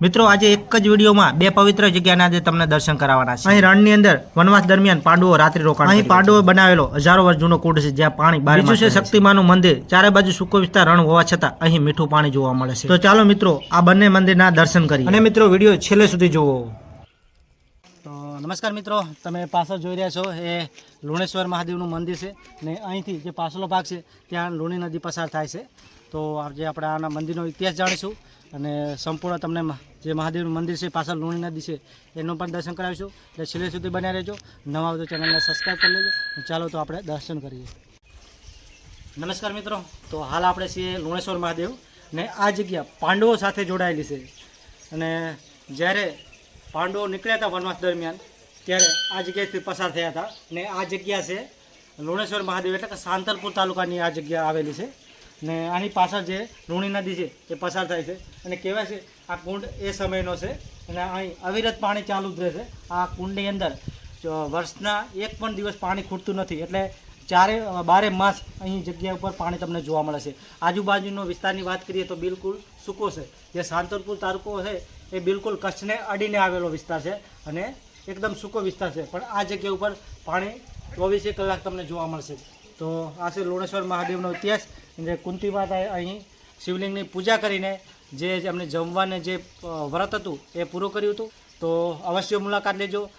મિત્રો આજે એક જ વિડીયોમાં બે પવિત્ર જગ્યાના આજે તમને દર્શન કરાવવાના છે. અહીં રણની અંદર વનવાસ દરમિયાન પાંડવો રાત્રિ રોકાણ અહીં પાંડવો બનાવેલો હજારો વર્ષ જૂનો કુંડ છે જ્યાં પાણી બીજું છે શક્તિમાનું મંદિર. ચારે બાજુ સૂકો વિસ્તાર રણ હોવા છતાં અહીં મીઠું પાણી જોવા મળે છે. તો ચાલો મિત્રો આ બંને મંદિરના દર્શન કરીએ. અને મિત્રો વીડિયો છેલ્લે સુધી જુઓ. તો નમસ્કાર મિત્રો તમે પાછળ જોઈ રહ્યા છો એ લુણેશ્વર મહાદેવનું મંદિર છે ને અહીંથી જે પાછલો ભાગ છે ત્યાં લુણી નદી પસાર થાય છે. તો આજે આપણે આના મંદિરનો ઇતિહાસ જાણીશું અને સંપૂર્ણ તમને જે મહાદેવનું મંદિર છે, પાછળ લુણી નદી છે, એનું પણ દર્શન કરાવીશું. એટલે છેલ્લે સુધી બન્યા રહેજો. નવા હોય તો ચેનલને સબસ્ક્રાઈબ કરી લેજો. ચાલો તો આપણે દર્શન કરીએ. નમસ્કાર મિત્રો. તો હાલ આપણે છીએ લુણેશ્વર મહાદેવ ને આ જગ્યા પાંડવો સાથે જોડાયેલી છે. અને જ્યારે પાંડવો નીકળ્યા હતા વનવાસ દરમિયાન, ત્યારે આ જગ્યાએથી પસાર થયા હતા. ને આ જગ્યા છે લુણેશ્વર મહાદેવ એટલે કે સાંતલપુર તાલુકાની આ જગ્યા આવેલી છે. ને આની પાછળ જે લુણી નદી છે, એ પસાર થાય છે. અને કહેવાય છે આ કુંડ એ સમયનો છે અને અહીં અવિરત પાણી ચાલુ જ રહેશે આ કુંડની અંદર વર્ષના એક પણ દિવસ પાણી ખૂટતું નથી. એટલે ચારે, બારે માસ અહીં જગ્યા ઉપર પાણી તમને જોવા મળે છે. આજુબાજુનો વિસ્તારની વાત કરીએ તો બિલકુલ સૂકો છે. જે સાંતરપુર તાલુકો છે એ બિલકુલ કચ્છને અડીને આવેલો વિસ્તાર છે અને એકદમ સૂકો વિસ્તાર છે. પણ આ જગ્યા ઉપર પાણી ચોવીસે કલાક તમને જોવા મળશે. તો આ છે લોણેશ્વર મહાદેવનો ઇતિહાસ. જે કુંતી માતાએ અહીં શિવલિંગની પૂજા કરીને જે અમને જમવાને જે વ્રત હતું એ પૂરું કર્યું હતું. તો અવશ્ય મુલાકાત લેજો.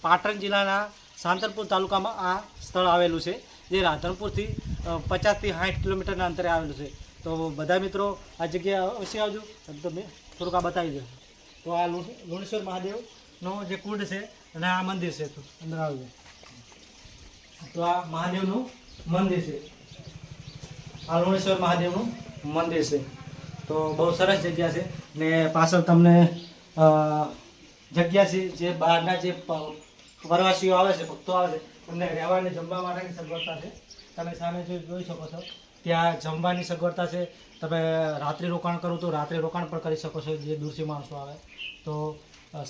પાટણ જિલ્લાના સાંતરપુર તાલુકામાં આ સ્થળ આવેલું છે, જે રાધનપુરથી પચાસથી સાઠ કિલોમીટરના અંતરે આવેલું છે. તો બધા મિત્રો, આ જગ્યાએ અવશ્ય આવજો. તમે થોડુંક આ બતાવી દો તો આ લુણ- લુણેશ્વર મહાદેવનો જે કુંડ છે અને આ મંદિર છે. તો અંદર આવજો. તો આ મહાદેવનું મંદિર છે. આ લુણેશ્વર મહાદેવનું મંદિર છે. તો બહુ સરસ જગ્યા છે. ને પાછળ તમને જગ્યા છે, જે બહારના જે પ્રવાસીઓ આવે છે, ભક્તો આવે છે, તમને રહેવાની જમવા માટેની સગવડતા છે. તમે સામે જોઈ શકો છો, ત્યાં જમવાની સગવડતા છે. તમે રાત્રિ રોકાણ કરો તો રાત્રિ રોકાણ પણ કરી શકો છો, જે દૂરથી માણસો આવે. તો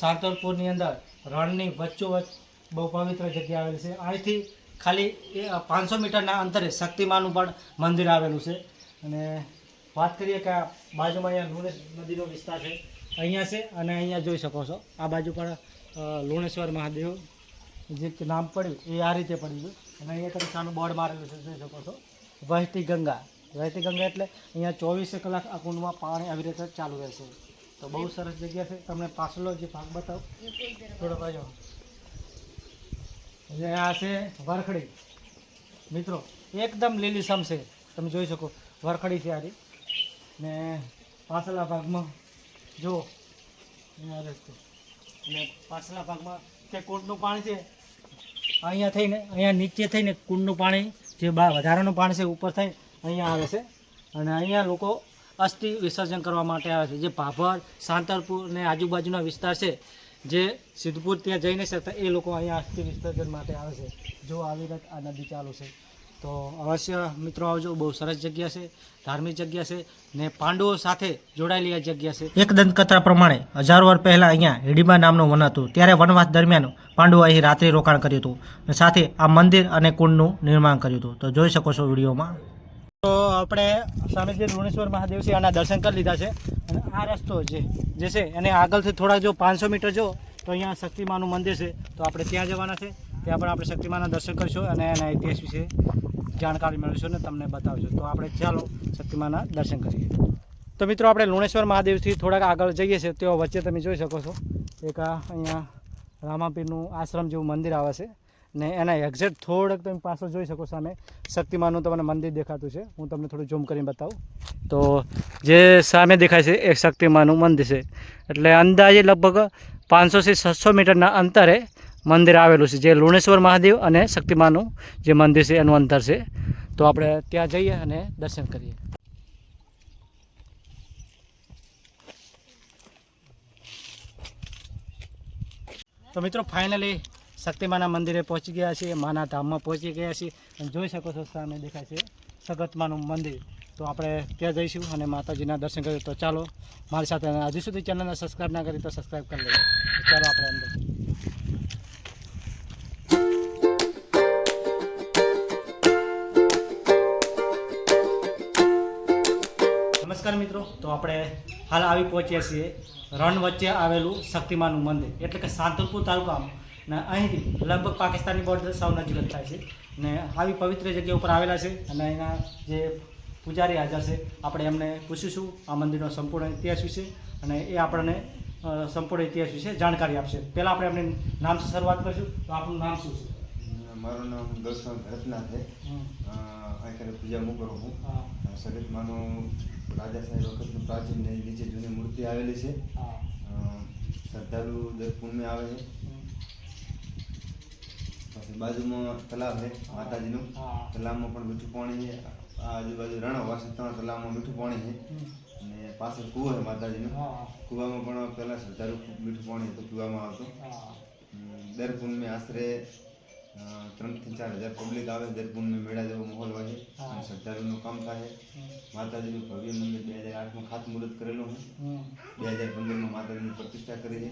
સાંતલપુરની અંદર રણની વચ્ચોવચ્ચ બહુ પવિત્ર જગ્યા આવેલી છે. અહીંથી ખાલી પાંચસો મીટરના અંતરે શક્તિમાનું પણ મંદિર આવેલું છે. અને વાત કરીએ કે આ બાજુમાં અહીંયા લુણેશ નદીનો વિસ્તાર છે. અહીંયા છે અને અહીંયા જોઈ શકો છો. આ બાજુ પણ લુણેશ્વર મહાદેવ જે નામ પડ્યું એ આ રીતે પડ્યું છે. અને અહીંયા તમે સાનું બોર્ડ મારેલું છે, જોઈ શકો છો. વહેતી ગંગા. વહેતી ગંગા એટલે અહીંયા ચોવીસે કલાક આ કુંડમાં પાણી આવી રીતે ચાલુ રહેશે. તો બહુ સરસ જગ્યા છે. તમને પાછલો જે ભાગ બતાવો. થોડો બાજુ આ છે વરખડી. મિત્રો, એકદમ લીલીસમ છે. તમે જોઈ શકો વરખડી છે આરી ને પાછલા ભાગમાં જુઓ અહીંયા રસ્તો. અને પાછલા ભાગમાં તે કુંડનું પાણી છે, અહીંયા થઈને, અહીંયા નીચે થઈને કુંડનું પાણી, જે બા વધારાનું પાણી છે, ઉપર થઈ અહીંયા આવે છે. અને અહીંયા લોકો અસ્થિ વિસર્જન કરવા માટે આવે છે. જે ભાભર, સાંતરપુર અને આજુબાજુના વિસ્તાર છે, જે સિદ્ધપુર ત્યાં જઈ નહીં શકતા એ લોકો અહીંયા અસ્થિ વિસર્જન માટે આવે છે. જો આવી રીતે આ નદી ચાલુ છે. તો અવશ્ય મિત્રો આવજો બહુ સરસ જગ્યા છે ધાર્મિક જગ્યા છે ને પાંડવો સાથે જોડાયેલી આ જગ્યા છે. એક દંતકથા પ્રમાણે હજારો વર્ષ પહેલાં અહીંયા હિડીબા નામનું વન હતું. ત્યારે વનવાસ દરમિયાન પાંડવો અહીં રાત્રિ રોકાણ કર્યું હતું અને સાથે આ મંદિર અને કુંડનું નિર્માણ કર્યું હતું. તો જોઈ શકો છો વિડીયોમાં. તો આપણે સ્વામીજી જે લુણેશ્વર મહાદેવ છે આના દર્શન કરી લીધા છે અને આ રસ્તો જે જે છે એને આગળથી થોડા જો પાંચસો મીટર જો તો અહીંયા શક્તિમાનું મંદિર છે. તો આપણે ત્યાં જવાના છે. ત્યાં પણ આપણે શક્તિમાના દર્શન કરીશું અને એના ઇતિહાસ વિશે જાણકારી મેળવીશું અને તમને બતાવીશું તો આપણે ચાલો શક્તિમાના દર્શન કરીએ. તો મિત્રો, આપણે લુણેશ્વર મહાદેવથી થોડાક આગળ જઈએ છીએ. તેઓ વચ્ચે તમે જોઈ શકો છો. એક અહીંયા રામાપીરનું આશ્રમ જેવું મંદિર આવે છે. ને એના એક્ઝેક્ટ થોડક તમે પાછો જોઈ શકો સામે શક્તિમાનું તમને મંદિર દેખાતું છે. હું તમને થોડું ઝૂમ કરીને બતાવું. તો જે સામે દેખાય છે એ શક્તિમાનું મંદિર છે. એટલે અંદાજે લગભગ પાંચસોથી છસો મીટરના અંતરે મંદિર આવેલું છે, જે લુણેશ્વર મહાદેવ અને શક્તિમાનું જે મંદિર છે, એનું અંતર છે. તો આપણે ત્યાં જઈએ અને દર્શન કરીએ. તો મિત્રો ફાઇનલી શક્તિમાના મંદિરે પહોંચી ગયા છીએ, માના ધામમાં પહોંચી ગયા છીએ. અને જોઈ શકો છો, સામે દેખાય છે સગતમાનું મંદિર. તો આપણે ત્યાં જઈશું અને માતાજીના દર્શન કરીએ. તો ચાલો, મારી સાથે હજી સુધી ચેનલને સબસ્ક્રાઈબ ના કરી તો સબસ્ક્રાઈબ કરી લઈએ ચાલો, આપણે અંદર નમસ્કાર મિત્રો. તો આપણે હાલ આવી પહોંચ્યા છીએ રણ વચ્ચે આવેલું શક્તિમાનું મંદિર એટલે કે સાંતલપુર તાલુકામાં. ને અહીંથી લગભગ પાકિસ્તાની બોર્ડર સાવ નજીક જ થાય છે. ને આવી પવિત્ર જગ્યા ઉપર આવેલા છે અને એના જે પૂજારી હાજર છે આપણે એમને પૂછીશું આ મંદિરનો સંપૂર્ણ ઇતિહાસ વિશે અને એ આપણને સંપૂર્ણ ઇતિહાસ વિશે જાણકારી આપશે. પહેલાં આપણે એમને નામથી શરૂઆત કરીશું. તો આપણું નામ શું છે? મારું નામ દર્શન ભરતનાથ છે. હમ. અહીં પૂજા હું કરું છું સગતમાનું રાજા સાહેબ વખતનું પ્રાચીન નીચે જૂની મૂર્તિ આવેલી છે. શ્રદ્ધાળુ દર પૂનમે આવે છે. પછી બાજુમાં તલાવ છે માતાજીનું. તલાવમાં પણ મીઠું પાણી છે. આજુબાજુ રણ હોવા છતાં તલાવમાં મીઠું પાણી છે. અને પાછળ કૂવો છે માતાજીનું. કૂવામાં પણ પહેલાં શ્રદ્ધાળુ મીઠું પાણી હતું પીવામાં આવતું. દર પૂનમે આશરે ત્રણથી ચાર હજાર પબ્લિક આવે દરપુરને મેળા જેવો માહોલ હોય. અને શ્રદ્ધાળુનું કામ થાય માતાજીનું ભવ્ય મંદિર બે હજાર આઠમાં ખાતમુહૂર્ત કરેલું હું. બે હજાર પંદરમાં માતાજીની પ્રતિષ્ઠા કરી છે.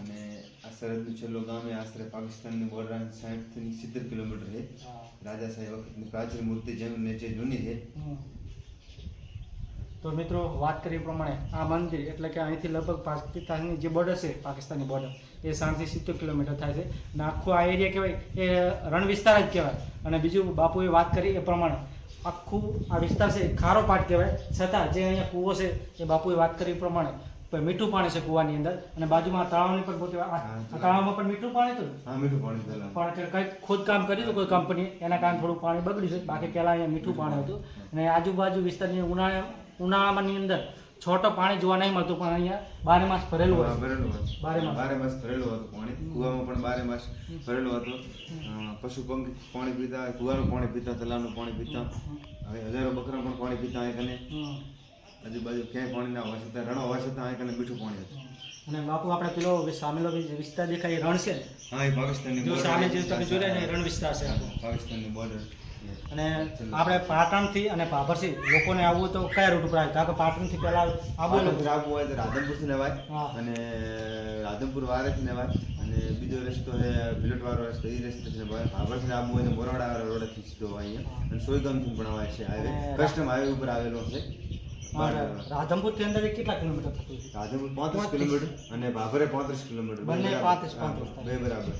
અને આ સરહદનું છેલ્લું ગામ એ આશરે પાકિસ્તાનની બોર્ડર સાઠથી સિત્તેર કિલોમીટર છે. રાજા સાહેબ વખતની પ્રાચીન મૂર્તિ જેમ નીચે જૂની છે. તો મિત્રો વાત કરી પ્રમાણે આ મંદિર એટલે કે અહીંથી લગભગ પાકિસ્તાનની જે બોર્ડર છે પાકિસ્તાનની બોર્ડર એ સાઠથી સિત્તેર કિલોમીટર થાય છે. અને આખું આ એરિયા કહેવાય એ રણ વિસ્તાર જ કહેવાય. અને બીજું બાપુએ વાત કરી એ પ્રમાણે આખું આ વિસ્તાર છે ખારો પાટ કહેવાય. છતાં જે અહીંયા કૂવો છે એ બાપુએ વાત કરી પ્રમાણે મીઠું પાણી છે કૂવાની અંદર. અને બાજુમાં તળાવની પણ પોતે તળાવમાં પણ મીઠું પાણી હતું મીઠું પાણી પણ કંઈક ખોદકામ કર્યું હતું કોઈ કંપની એના કારણે થોડું પાણી બગડ્યું છે. બાકી પહેલાં અહીંયા મીઠું પાણી હતું. અને આજુબાજુ વિસ્તારની ઉનાળા ઉનાળામાંની અંદર છોટો પાણી જોવા નહીં મળતું પણ અહીંયા બારે માસ ભરેલું હોય ભરેલું હતું બારે માસ. બારે માસ ભરેલું હતું પાણી. કૂવામાં પણ બારે માસ ભરેલું હતું. પશુ પંખી પાણી પીતા કુવાનું પાણી પીતા તલાવનું પાણી પીતા. હવે હજારો બકરા પણ પાણી પીતા અહીં કને. આજુબાજુ ક્યાંય પાણી ના હોવા છતાં રણ હોવા છતાં અહીં કને મીઠું પાણી હતું. અને બાપુ આપણે પેલો સામેલો વિસ્તાર દેખાય રણ છે? હા એ પાકિસ્તાનની જો સામે જે તમે જોઈ રહ્યા રણ વિસ્તાર છે. પાકિસ્તાનની બોર્ડર અને આપણે પાટણથી અને ભાભરથી લોકોને આવવું તો કયા રૂટ ઉપર આવે? કારણ કે પાટણથી પહેલાં આબુ આવવું હોય તો રાધનપુરથી નવાય. અને રાધનપુર વારેથી નવાય. અને બીજો રસ્તો છે બિલોટ રસ્તો એ રસ્તો છે ભાભરથી આવવું હોય તો મોરવાડા રોડથી સીધો હોય અહીંયા અને સોયગામથી પણ આવે છે હાઈવે. કસ્ટમ હાઈવે ઉપર આવેલો છે. રાધનપુરથી અંદર કેટલા કિલોમીટર થતું રાધનપુર પાંત્રીસ કિલોમીટર અને ભાભરે પાંત્રીસ કિલોમીટર. બંને પાંત્રીસ પાંત્રીસ બે બરાબર.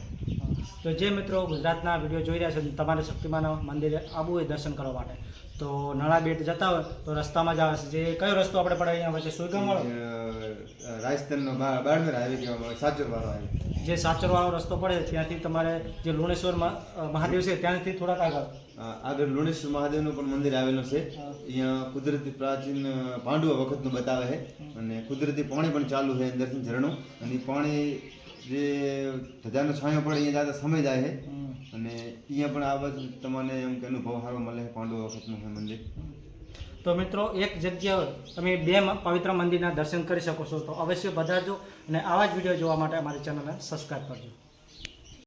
તો જે મિત્રો ગુજરાતના વીડિયો જોઈ રહ્યા છે તમારે શક્તિમાન મંદિરે આવવું હોય દર્શન કરવા માટે. તો નળા બેટ જતા હોય તો રસ્તામાં જ આવે છે. જે કયો રસ્તો આપણે પડે અહીંયા વચ્ચે? સુઈગામ વાળો રાજસ્થાનનો બારમેર હાઈવે કહેવામાં આવે સાચોર વાળો હાઈવે. જે સાચર વાળો રસ્તો પડે ત્યાંથી તમારે જે લુણેશ્વર મહાદેવ છે ત્યાંથી થોડાક આગળ. આગળ લુણેશ્વર મહાદેવનું પણ મંદિર આવેલું છે. અહીંયા કુદરતી પ્રાચીન પાંડુઓ વખતનું બતાવે છે. અને કુદરતી પાણી પણ ચાલુ છે અંદરથી ઝરણું. અને પાણી જે ધજાનો છાંયો પડે, અહીંયા દાદા સમય જાય છે. અને અહીંયા પણ આ બધું તમને એમ કે અનુભવ સારો મળે છે, પાંડવો વખતનું છે મંદિર. તો મિત્રો, એક જગ્યાએ તમે બે પવિત્ર મંદિરના દર્શન કરી શકો છો. તો અવશ્ય પધારજો અને આવા જ વીડિયો જોવા માટે અમારી ચેનલને સબસ્ક્રાઈબ કરજો.